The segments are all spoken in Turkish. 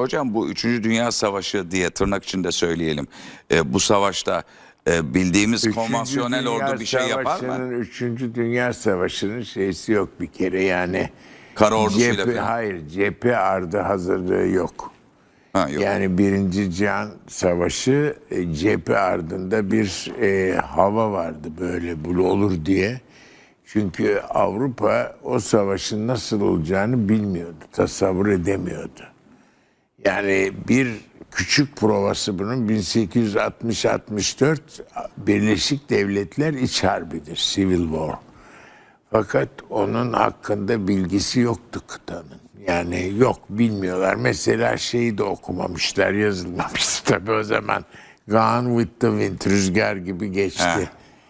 Hocam bu 3. Dünya Savaşı diye tırnak içinde söyleyelim. E, bu savaşta e, bildiğimiz Üçüncü konvansiyonel Dünya ordu bir şey yapar mı? Üçüncü Dünya Savaşı'nın şeysi yok bir kere yani. Kara ordusuyla Cephe, falan. hayır cephe ardı hazırlığı yok. Ha, yok. Yani Birinci Cihan Savaşı e, cephe ardında bir e, hava vardı böyle bu olur diye. Çünkü Avrupa o savaşın nasıl olacağını bilmiyordu, tasavvur edemiyordu. Yani bir küçük provası bunun 1860-64 Birleşik Devletler İç Harbidir, Civil War. Fakat onun hakkında bilgisi yoktu kıtanın. Yani yok bilmiyorlar. Mesela şeyi de okumamışlar, yazılmamış tabii o zaman. Gone with the Wind, Rüzgar gibi geçti. Ha.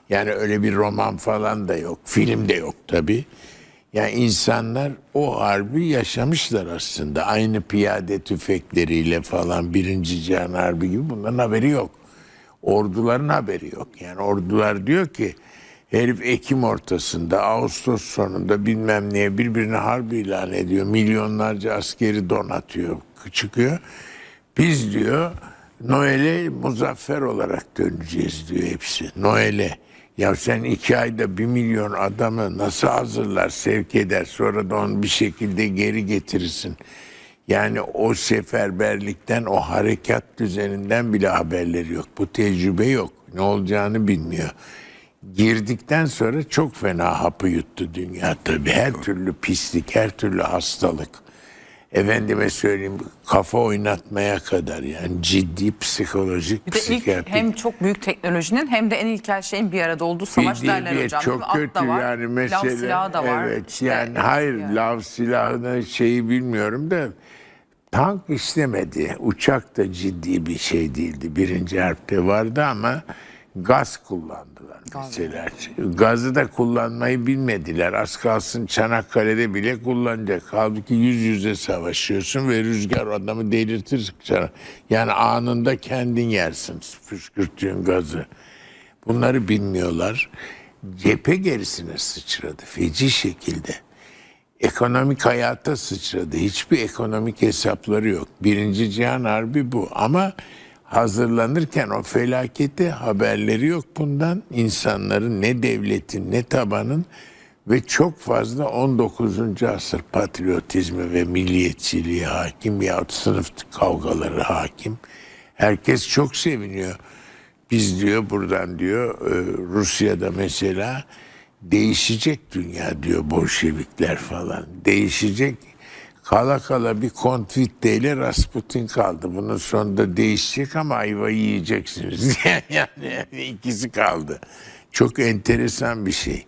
Yani öyle bir roman falan da yok. Film de yok tabii. Yani insanlar o harbi yaşamışlar aslında. Aynı piyade tüfekleriyle falan Birinci Cihan Harbi gibi bunların haberi yok. Orduların haberi yok. Yani ordular diyor ki herif Ekim ortasında, Ağustos sonunda bilmem neye birbirine harbi ilan ediyor. Milyonlarca askeri donatıyor, çıkıyor. Biz diyor Noel'e muzaffer olarak döneceğiz diyor hepsi. Noel'e. Ya sen iki ayda bir milyon adamı nasıl hazırlar, sevk eder, sonra da onu bir şekilde geri getirirsin. Yani o seferberlikten, o harekat düzeninden bile haberleri yok. Bu tecrübe yok. Ne olacağını bilmiyor. Girdikten sonra çok fena hapı yuttu dünya tabii. Her türlü pislik, her türlü hastalık. Efendime söyleyeyim kafa oynatmaya kadar yani ciddi psikolojik, Bir de ilk psikiyatrik. hem çok büyük teknolojinin hem de en ilkel şeyin bir arada olduğu savaş Değil, derler değil, hocam. Çok Değil mi? At kötü da var, yani lav mesela. silahı da var. Evet İşte, yani hayır lav silahının şeyi bilmiyorum da tank işlemedi. Uçak da ciddi bir şey değildi. Birinci harpte vardı ama gaz kullandılar mesela. Gazı da kullanmayı bilmediler. Az kalsın Çanakkale'de bile kullanacak. Halbuki yüz yüze savaşıyorsun ve rüzgar adamı delirtir. Yani anında kendin yersin püskürttüğün gazı. Bunları bilmiyorlar. Cephe gerisine sıçradı feci şekilde. Ekonomik hayata sıçradı. Hiçbir ekonomik hesapları yok. Birinci Cihan Harbi bu. Ama hazırlanırken o felakete haberleri yok bundan. İnsanların ne devletin ne tabanın ve çok fazla 19. asır patriotizmi ve milliyetçiliği hakim yahut sınıf kavgaları hakim. Herkes çok seviniyor. Biz diyor buradan diyor e, Rusya'da mesela değişecek dünya diyor Bolşevikler falan. Değişecek. Kala kala bir Kontvit'te ile Rasputin kaldı. Bunun sonunda değişecek ama ayvayı yiyeceksiniz. yani, yani ikisi kaldı. Çok enteresan bir şey.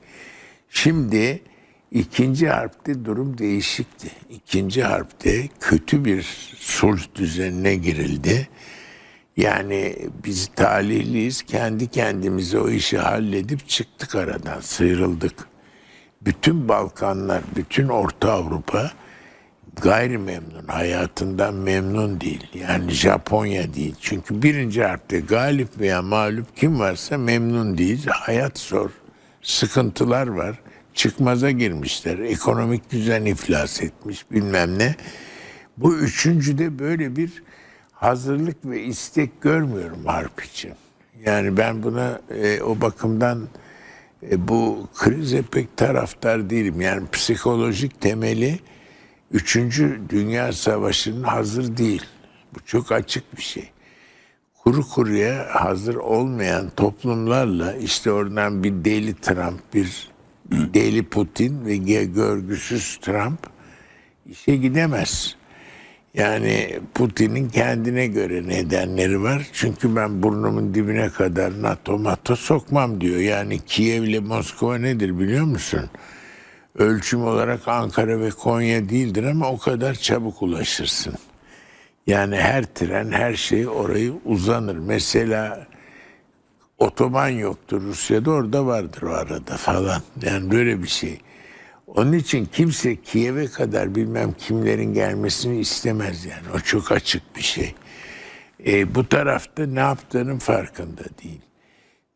Şimdi ikinci harpte durum değişikti. İkinci harpte kötü bir sulh düzenine girildi. Yani biz talihliyiz. Kendi kendimize o işi halledip çıktık aradan, sıyrıldık. Bütün Balkanlar, bütün Orta Avrupa gayrimemnun, hayatından memnun değil. Yani Japonya değil. Çünkü birinci harpte galip veya mağlup kim varsa memnun değil. Hayat zor, sıkıntılar var. Çıkmaza girmişler. Ekonomik düzen iflas etmiş bilmem ne. Bu üçüncüde böyle bir hazırlık ve istek görmüyorum harp için. Yani ben buna e, o bakımdan e, bu krize pek taraftar değilim. Yani psikolojik temeli Üçüncü Dünya Savaşı'nın hazır değil. Bu çok açık bir şey. Kuru kuruya hazır olmayan toplumlarla işte oradan bir deli Trump, bir deli Putin ve görgüsüz Trump işe gidemez. Yani Putin'in kendine göre nedenleri var. Çünkü ben burnumun dibine kadar NATO NATO sokmam diyor. Yani Kiev ile Moskova nedir biliyor musun? Ölçüm olarak Ankara ve Konya değildir ama o kadar çabuk ulaşırsın. Yani her tren, her şey orayı uzanır. Mesela otoban yoktur Rusya'da orada vardır o arada falan. Yani böyle bir şey. Onun için kimse Kiev'e kadar bilmem kimlerin gelmesini istemez yani. O çok açık bir şey. E, bu tarafta ne yaptığının farkında değil.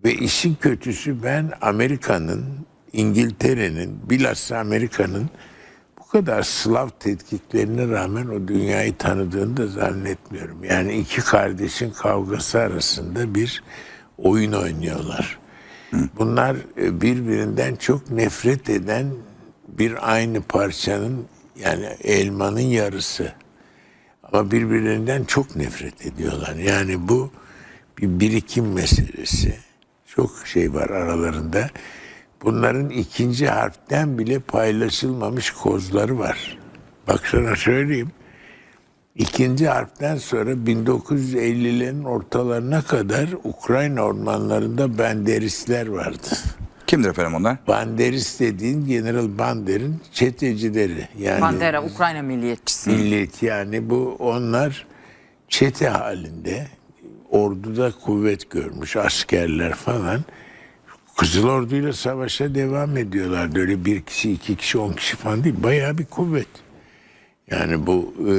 Ve işin kötüsü ben Amerika'nın, İngiltere'nin, bilhassa Amerika'nın bu kadar Slav tetkiklerine rağmen o dünyayı tanıdığını da zannetmiyorum. Yani iki kardeşin kavgası arasında bir oyun oynuyorlar. Bunlar e, birbirinden çok nefret eden bir aynı parçanın yani elmanın yarısı. Ama birbirlerinden çok nefret ediyorlar. Yani bu bir birikim meselesi. Çok şey var aralarında. Bunların ikinci harften bile paylaşılmamış kozları var. Bak sana söyleyeyim. İkinci harften sonra 1950'lerin ortalarına kadar Ukrayna ormanlarında Banderistler vardı. Kimdir efendim onlar? Banderist dediğin General Bander'in çetecileri. Yani Bandera Ukrayna milliyetçisi. millet yani bu onlar çete halinde orduda kuvvet görmüş askerler falan Kızıl Ordu'yla savaşa devam ediyorlar. Öyle bir kişi, iki kişi, on kişi falan değil. Bayağı bir kuvvet. Yani bu e,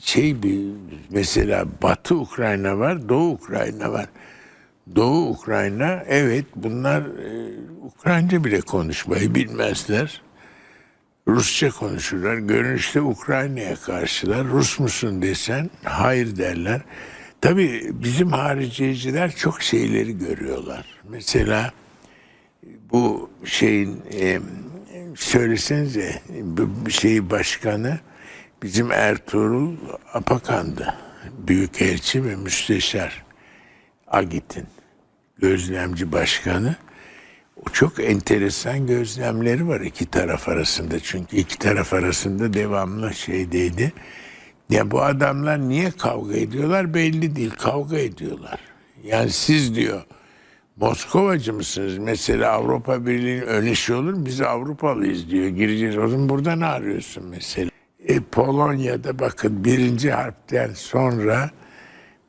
şey bir mesela Batı Ukrayna var, Doğu Ukrayna var. Doğu Ukrayna evet bunlar e, Ukraynaca bile konuşmayı bilmezler. Rusça konuşurlar. Görünüşte Ukrayna'ya karşılar. Rus musun desen hayır derler. Tabii bizim hariciyeciler çok şeyleri görüyorlar. Mesela bu şeyin e, söylesenize bu şeyi başkanı bizim Ertuğrul Apakan'dı. Büyükelçi ve müsteşar Agit'in gözlemci başkanı. O çok enteresan gözlemleri var iki taraf arasında. Çünkü iki taraf arasında devamlı şeydeydi. Ya bu adamlar niye kavga ediyorlar belli değil. Kavga ediyorlar. Yani siz diyor Moskovacı mısınız? Mesela Avrupa Birliği'nin ön işi olur mu? Biz Avrupalıyız diyor. Gireceğiz. O zaman burada ne arıyorsun mesela? E, Polonya'da bakın birinci harpten sonra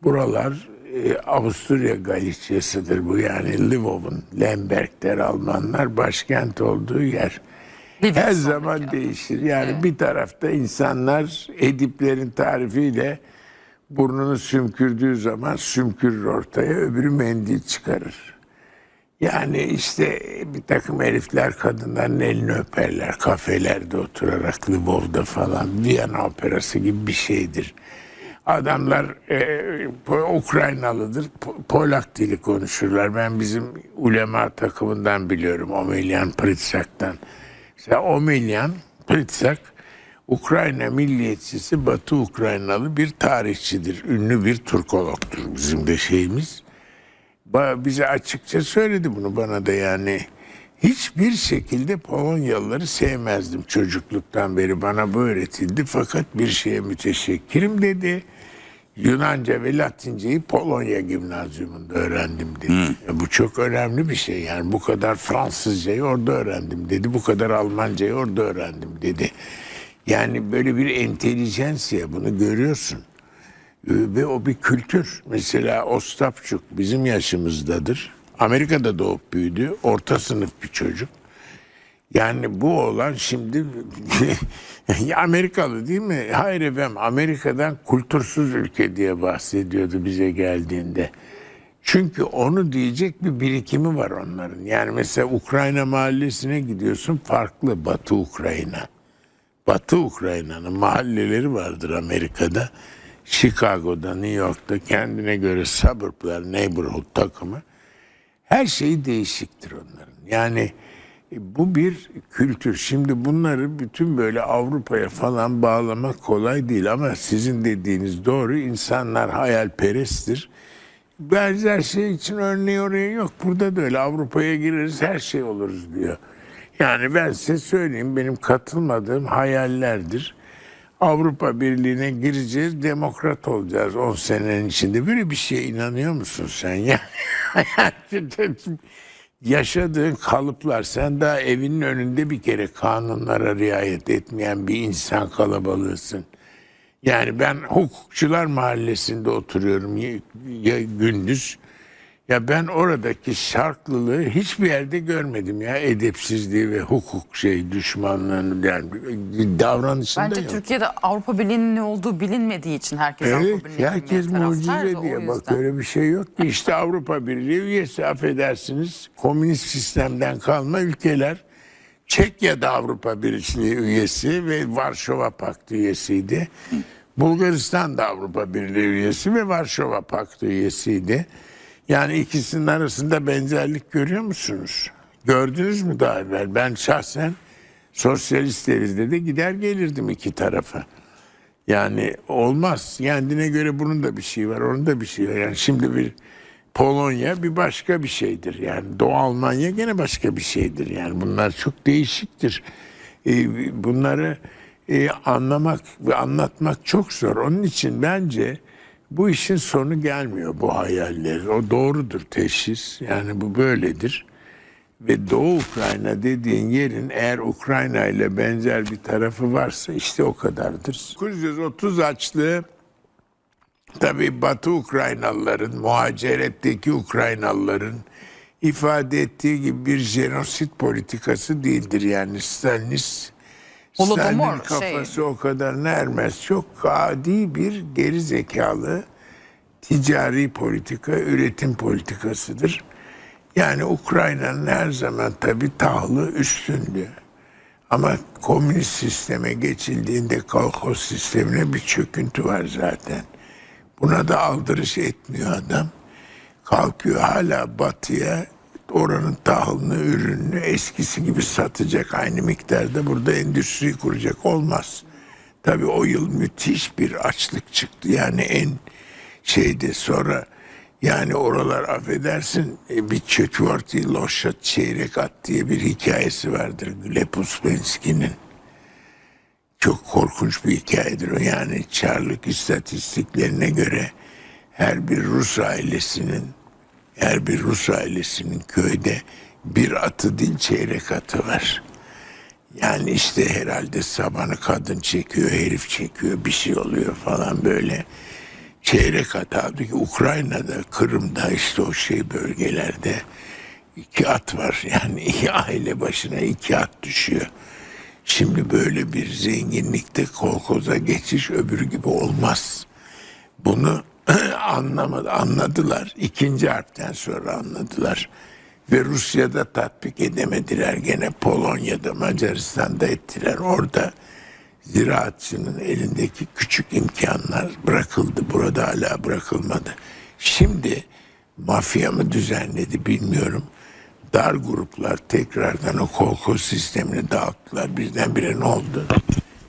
buralar e, Avusturya Galicia'sıdır bu yani Lvov'un, Lemberg'ler Almanlar başkent olduğu yer. Livia Her zaman adı. değişir. Yani bir tarafta insanlar Ediplerin tarifiyle burnunu sümkürdüğü zaman sümkürür ortaya, öbürü mendil çıkarır. Yani işte bir takım herifler kadınların elini öperler kafelerde oturarak Lvov'da falan Viyana operası gibi bir şeydir. Adamlar e, Po- Ukraynalıdır, Po- Polak dili konuşurlar. Ben bizim ulema takımından biliyorum Omelyan Pritsak'tan. Mesela Omelyan Pritsak Ukrayna milliyetçisi Batı Ukraynalı bir tarihçidir. Ünlü bir Türkologdur bizim de şeyimiz. Bize açıkça söyledi bunu bana da yani. Hiçbir şekilde Polonyalıları sevmezdim çocukluktan beri bana bu öğretildi. Fakat bir şeye müteşekkirim dedi. Yunanca ve Latinceyi Polonya Gimnazyumunda öğrendim dedi. E, Bu çok önemli bir şey yani bu kadar Fransızcayı orada öğrendim dedi. Bu kadar Almancayı orada öğrendim dedi. Yani böyle bir entelijensiye bunu görüyorsun. Ee, Ve o bir kültür. Mesela Ostapçuk bizim yaşımızdadır. Amerika'da doğup büyüdü. Orta sınıf bir çocuk. Yani bu olan şimdi Amerikalı değil mi? Hayır efendim Amerika'dan kültürsüz ülke diye bahsediyordu bize geldiğinde. Çünkü onu diyecek bir birikimi var onların. Yani mesela Ukrayna mahallesine gidiyorsun farklı Batı Ukrayna. Batı Ukrayna'nın mahalleleri vardır Amerika'da. Chicago'da, New York'ta kendine göre suburblar, neighborhood takımı. Her şey değişiktir onların. Yani e, bu bir kültür. Şimdi bunları bütün böyle Avrupa'ya falan bağlamak kolay değil ama sizin dediğiniz doğru. İnsanlar hayalperesttir. Benzer şey için örneği oraya yok. Burada da öyle Avrupa'ya gireriz her şey oluruz diyor. Yani ben size söyleyeyim benim katılmadığım hayallerdir. Avrupa Birliği'ne gireceğiz, demokrat olacağız 10 senenin içinde. Böyle bir şeye inanıyor musun sen ya? Yaşadığın kalıplar, sen daha evinin önünde bir kere kanunlara riayet etmeyen bir insan kalabalığısın. Yani ben hukukçular mahallesinde oturuyorum ya, gündüz. Ya ben oradaki şarklılığı hiçbir yerde görmedim ya edepsizliği ve hukuk şey düşmanlığını yani davranışında Bence yok. Türkiye'de Avrupa Birliği'nin ne olduğu bilinmediği için herkes Evet, Avrupa Birliği'ne herkes mucize diye bak öyle bir şey yok ki. İşte Avrupa Birliği üyesi affedersiniz komünist sistemden kalma ülkeler Çekya da Avrupa Birliği üyesi ve Varşova Paktı üyesiydi. Bulgaristan da Avrupa Birliği üyesi ve Varşova Paktı üyesiydi. Yani ikisinin arasında benzerlik görüyor musunuz? Gördünüz mü daha evvel? Ben şahsen sosyalist devirde de gider gelirdim iki tarafa. Yani olmaz. Kendine göre bunun da bir şey var, onun da bir şey var. Yani şimdi bir Polonya bir başka bir şeydir. Yani Doğu Almanya gene başka bir şeydir. Yani bunlar çok değişiktir. Ee, bunları e, anlamak ve anlatmak çok zor. Onun için bence bu işin sonu gelmiyor bu hayaller. O doğrudur teşhis. Yani bu böyledir. Ve Doğu Ukrayna dediğin yerin eğer Ukrayna ile benzer bir tarafı varsa işte o kadardır. 930 açlığı tabii Batı Ukraynalıların, muhaceretteki Ukraynalıların ifade ettiği gibi bir jenosit politikası değildir. Yani Stalinist Holodomor, Stalin'in şey- kafası o kadar ermez. Çok adi bir geri zekalı ticari politika, üretim politikasıdır. Yani Ukrayna'nın her zaman tabii tahlı üstündü. Ama komünist sisteme geçildiğinde kolhoz sistemine bir çöküntü var zaten. Buna da aldırış etmiyor adam. Kalkıyor hala batıya oranın tahılını, ürününü eskisi gibi satacak aynı miktarda burada endüstri kuracak olmaz. Tabii o yıl müthiş bir açlık çıktı. Yani en şeyde sonra yani oralar affedersin e, bir çetverti loşat çeyrek at diye bir hikayesi vardır Gleb Uspensky'nin. Çok korkunç bir hikayedir o. Yani çarlık istatistiklerine göre her bir Rus ailesinin her bir Rus ailesinin köyde bir atı değil çeyrek atı var. Yani işte herhalde sabanı kadın çekiyor, herif çekiyor, bir şey oluyor falan böyle. Çeyrek at halbuki Ukrayna'da, Kırım'da işte o şey bölgelerde iki at var. Yani iki aile başına iki at düşüyor. Şimdi böyle bir zenginlikte kolkoza geçiş öbürü gibi olmaz. Bunu anlamadı, anladılar. İkinci harpten sonra anladılar. Ve Rusya'da tatbik edemediler. Gene Polonya'da, Macaristan'da ettiler. Orada ziraatçının elindeki küçük imkanlar bırakıldı. Burada hala bırakılmadı. Şimdi mafya mı düzenledi bilmiyorum. Dar gruplar tekrardan o kolkoz sistemini dağıttılar. Birdenbire ne oldu?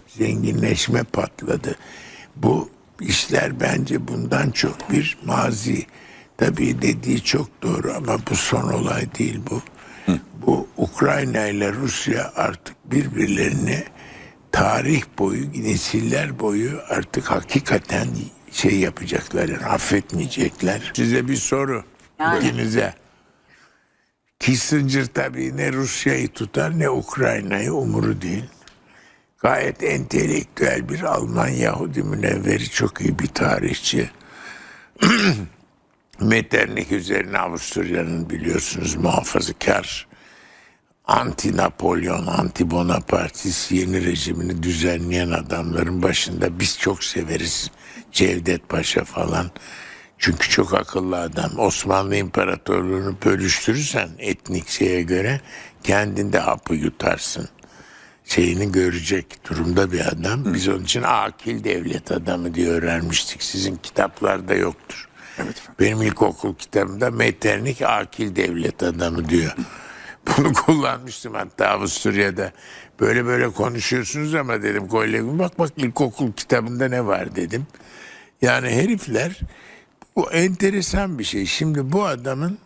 Zenginleşme patladı. Bu işler bence bundan çok bir mazi. Tabii dediği çok doğru ama bu son olay değil bu. Bu Ukrayna ile Rusya artık birbirlerini tarih boyu, nesiller boyu artık hakikaten şey yapacaklar, yani affetmeyecekler. Size bir soru ikinize. Kissinger tabii ne Rusya'yı tutar ne Ukrayna'yı umuru değil. Gayet entelektüel bir Alman Yahudi münevveri çok iyi bir tarihçi. Metternich üzerine Avusturya'nın biliyorsunuz muhafazakar anti Napolyon, anti Bonapartist yeni rejimini düzenleyen adamların başında biz çok severiz. Cevdet Paşa falan. Çünkü çok akıllı adam. Osmanlı İmparatorluğunu bölüştürürsen etnik şeye göre kendinde hapı yutarsın. Şeyini görecek durumda bir adam. Biz onun için akil devlet adamı diye öğrenmiştik. Sizin kitaplarda yoktur. Benim ilkokul kitabımda Metternich akil devlet adamı diyor. Bunu kullanmıştım hatta Avusturya'da. Böyle böyle konuşuyorsunuz ama dedim kolegim bak bak ilkokul kitabında ne var dedim. Yani herifler bu enteresan bir şey. Şimdi bu adamın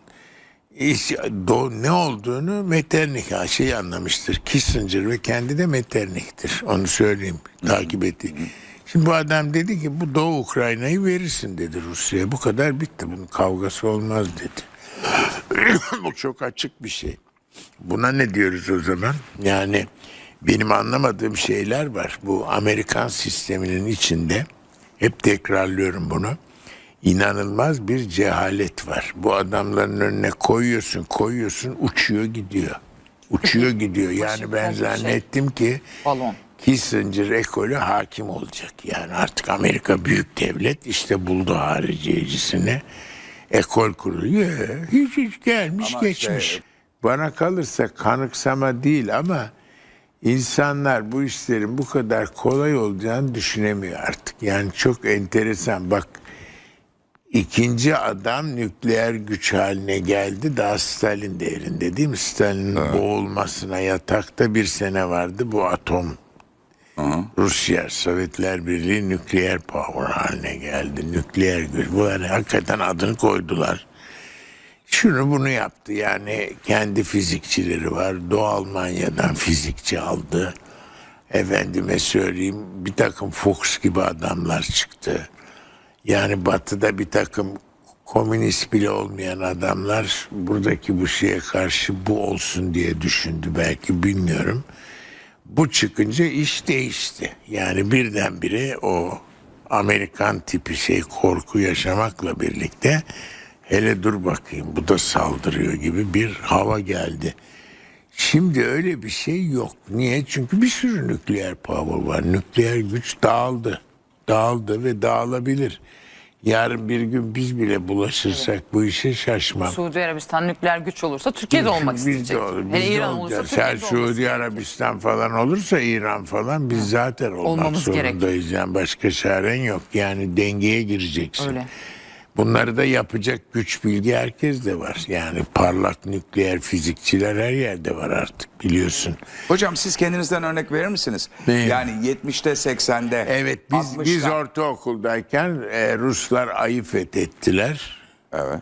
iş- do- ne olduğunu Metternich şey anlamıştır. Kissinger ve kendi de Metternich'tir. Onu söyleyeyim. Takip etti. Şimdi bu adam dedi ki bu Doğu Ukrayna'yı verirsin dedi Rusya'ya. Bu kadar bitti. Bunun kavgası olmaz dedi. bu çok açık bir şey. Buna ne diyoruz o zaman? Yani benim anlamadığım şeyler var. Bu Amerikan sisteminin içinde hep tekrarlıyorum bunu. İnanılmaz bir cehalet var. Bu adamların önüne koyuyorsun, koyuyorsun, uçuyor gidiyor. Uçuyor gidiyor. Yani ben zannettim ki Balon. Kissinger ekolü hakim olacak. Yani artık Amerika büyük devlet işte buldu hariciyecisini. Ekol kuruluyor. Hiç hiç gelmiş Ama geçmiş. şey- Bana kalırsa kanıksama değil ama İnsanlar bu işlerin bu kadar kolay olacağını düşünemiyor artık. Yani çok enteresan. Bak ikinci adam nükleer güç haline geldi. Daha Stalin devrinde değil mi? Stalin'in boğulmasına yatakta bir sene vardı. Bu atom Rusya, Sovyetler Birliği nükleer power haline geldi. Nükleer güç. Bu yani hakikaten adını koydular. Şunu bunu yaptı yani kendi fizikçileri var. Doğu Almanya'dan fizikçi aldı. Efendime söyleyeyim bir takım Fuchs gibi adamlar çıktı. Yani batıda bir takım komünist bile olmayan adamlar buradaki bu şeye karşı bu olsun diye düşündü belki bilmiyorum. Bu çıkınca iş değişti. Yani birdenbire o Amerikan tipi şey korku yaşamakla birlikte hele dur bakayım bu da saldırıyor gibi bir hava geldi. Şimdi öyle bir şey yok. Niye? Çünkü bir sürü nükleer power var. Nükleer güç dağıldı. Dağıldı ve dağılabilir. Yarın bir gün biz bile bulaşırsak bu işe şaşmam. Suudi Arabistan nükleer güç olursa Türkiye de olmak Biz de isteyecek. olur, biz Hele de İran olursa olacağız. De olması Suudi Arabistan falan olursa İran falan biz zaten olmak Olmamız gerek. zorundayız. Yani başka çaren yok. Yani dengeye gireceksin. Öyle. Bunları da yapacak güç bilgi herkes de var. Yani parlak nükleer fizikçiler her yerde var artık biliyorsun. Hocam siz kendinizden örnek verir misiniz? Neyim? Yani 70'te 80'de Evet biz 60'ta biz ortaokuldayken e, Ruslar ayı fethettiler. Evet.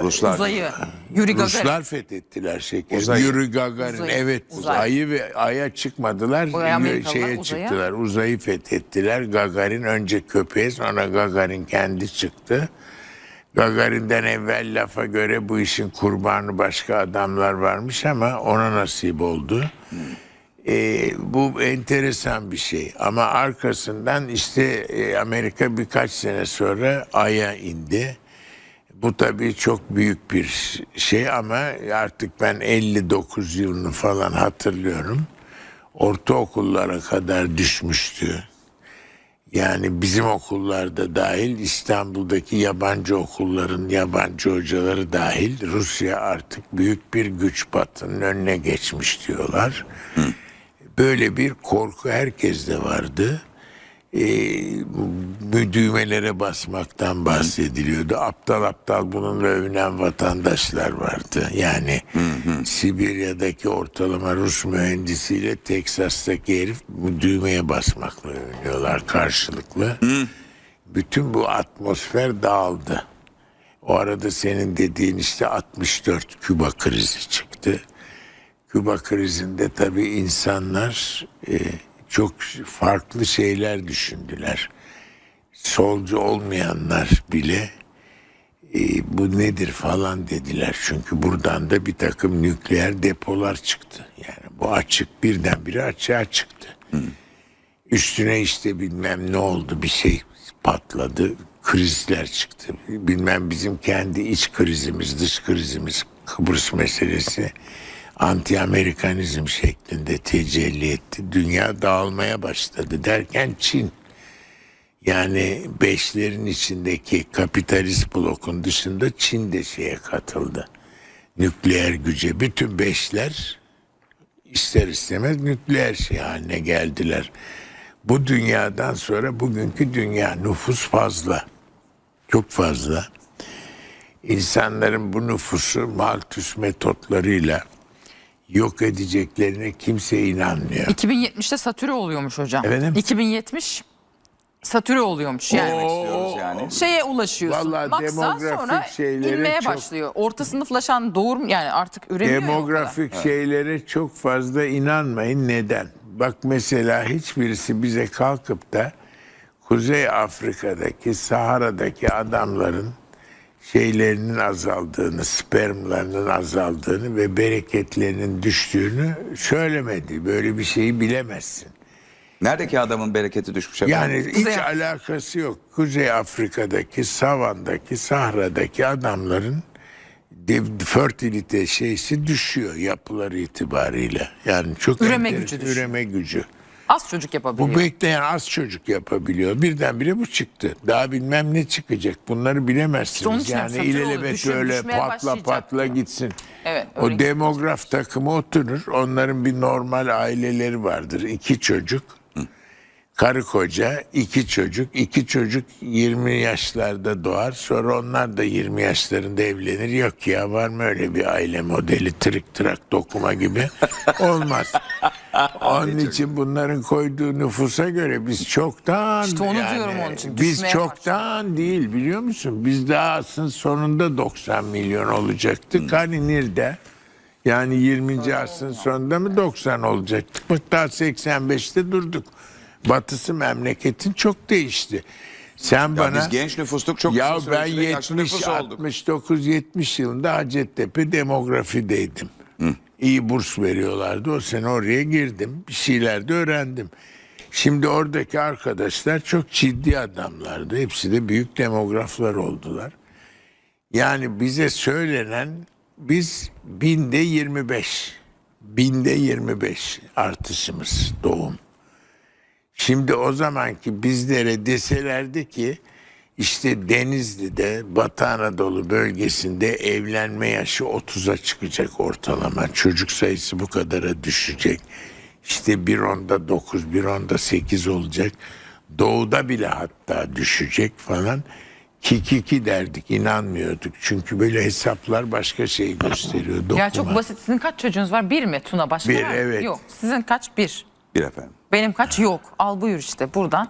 Ruslar. Uzayı. Yuri Gagarin. Ruslar fethettiler şeker. Uzayı. Yuri Gagarin Uzayı. evet Uzay. ayı ve aya çıkmadılar. Amerikalılar şeye uzaya. çıktılar. Uzayı fethettiler. Gagarin önce köpeğe sonra Gagarin kendi çıktı. Gagarin'den evvel lafa göre bu işin kurbanı başka adamlar varmış ama ona nasip oldu. Ee, bu enteresan bir şey ama arkasından işte e, Amerika birkaç sene sonra Ay'a indi. Bu tabii çok büyük bir şey ama artık ben 59 yılını falan hatırlıyorum. Ortaokullara kadar düşmüştü. Yani bizim okullarda dahil İstanbul'daki yabancı okulların yabancı hocaları dahil Rusya artık büyük bir güç batının önüne geçmiş diyorlar. Böyle bir korku herkeste vardı. Bu düğmelere basmaktan bahsediliyordu. Aptal aptal bununla övünen vatandaşlar vardı. Yani Sibirya'daki ortalama Rus mühendisiyle Teksas'taki herif bu düğmeye basmakla övünüyorlar karşılıklı. Bütün bu atmosfer dağıldı. O arada senin dediğin işte 64 Küba krizi çıktı. Küba krizinde tabii insanlar e, çok farklı şeyler düşündüler. Solcu olmayanlar bile e, bu nedir falan dediler. Çünkü buradan da bir takım nükleer depolar çıktı. Yani bu açık birdenbire açığa çıktı. Üstüne işte bilmem ne oldu bir şey patladı. Krizler çıktı. Bilmem bizim kendi iç krizimiz, dış krizimiz, Kıbrıs meselesi anti-Amerikanizm şeklinde tecelli etti. Dünya dağılmaya başladı derken Çin yani beşlerin içindeki kapitalist blokun dışında Çin de şeye katıldı. Nükleer güce. Bütün beşler ister istemez nükleer şey haline geldiler. Bu dünyadan sonra bugünkü dünya nüfus fazla. Çok fazla. İnsanların bu nüfusu Malthus metotlarıyla yok edeceklerine kimse inanmıyor. 2070'te satüre oluyormuş hocam. Efendim? 2070 satüre oluyormuş yani. yani. Şeye ulaşıyorsun. Vallahi Maksa demografik şeylere inmeye çok- başlıyor. Orta sınıflaşan doğum yani artık üremiyor ya o kadar. Demografik şeylere çok fazla inanmayın. Neden? Bak mesela hiçbirisi bize kalkıp da Kuzey Afrika'daki Sahara'daki adamların şeylerinin azaldığını, spermlarının azaldığını ve bereketlerinin düştüğünü söylemedi. Böyle bir şeyi bilemezsin. Neredeki adamın bereketi düşmüş efendim? Yani hiç Kuzey Afrika. alakası yok. Kuzey Afrika'daki, Savan'daki, Sahra'daki adamların fertilite şeysi düşüyor yapıları itibariyle. Yani çok Üreme gücü düşüyor. Üreme gücü. Az çocuk yapabiliyor. Bu bekleyen az çocuk yapabiliyor. Birdenbire bu çıktı. Daha bilmem ne çıkacak. Bunları bilemezsiniz. için yani ilelebet düşün- düşmeye patla patla gitsin. Evet, öyle o demograf takımı oturur. Onların bir normal aileleri vardır. İki çocuk. Karı koca, iki çocuk. iki çocuk 20 yaşlarda doğar. Sonra onlar da 20 yaşlarında evlenir. Yok ya var mı öyle bir aile modeli tırık tırak dokuma gibi? Olmaz. Onun için bunların koyduğu nüfusa göre biz çoktan İşte onu diyorum onun için, Biz düşmeye çoktan değil biliyor musun? Biz daha aslında sonunda 90 milyon olacaktık. Hani nerede? Yani 20. asrın sonunda mı 90 olacaktık? Bak daha 85'te durduk. Batısı memleketin çok değişti. Sen Ya bana biz genç nüfusluk çok ya kısa ben sürede yaşlı 70 nüfus olduk. 69 70 yılında Hacettepe demografideydim. İyi burs veriyorlardı. O sene oraya girdim. Bir şeyler de öğrendim. Şimdi oradaki arkadaşlar çok ciddi adamlardı. Hepsi de büyük demograflar oldular. Yani bize söylenen biz binde 25. Binde 25 artışımız doğum. Şimdi o zamanki bizlere deselerdi ki işte Denizli'de Batı Anadolu bölgesinde evlenme yaşı 30'a çıkacak ortalama. Çocuk sayısı bu kadara düşecek. İşte bir onda 9, bir onda 8 olacak. Doğuda bile hatta düşecek falan. Kikiki derdik inanmıyorduk. Çünkü böyle hesaplar başka şey gösteriyor. Ya dokuma. çok basit. Sizin kaç çocuğunuz var? Bir mi Tuna? Başka Bir, var evet. Yok. Sizin kaç? Bir. Bir efendim. Benim kaç? Yok. Al buyur işte buradan.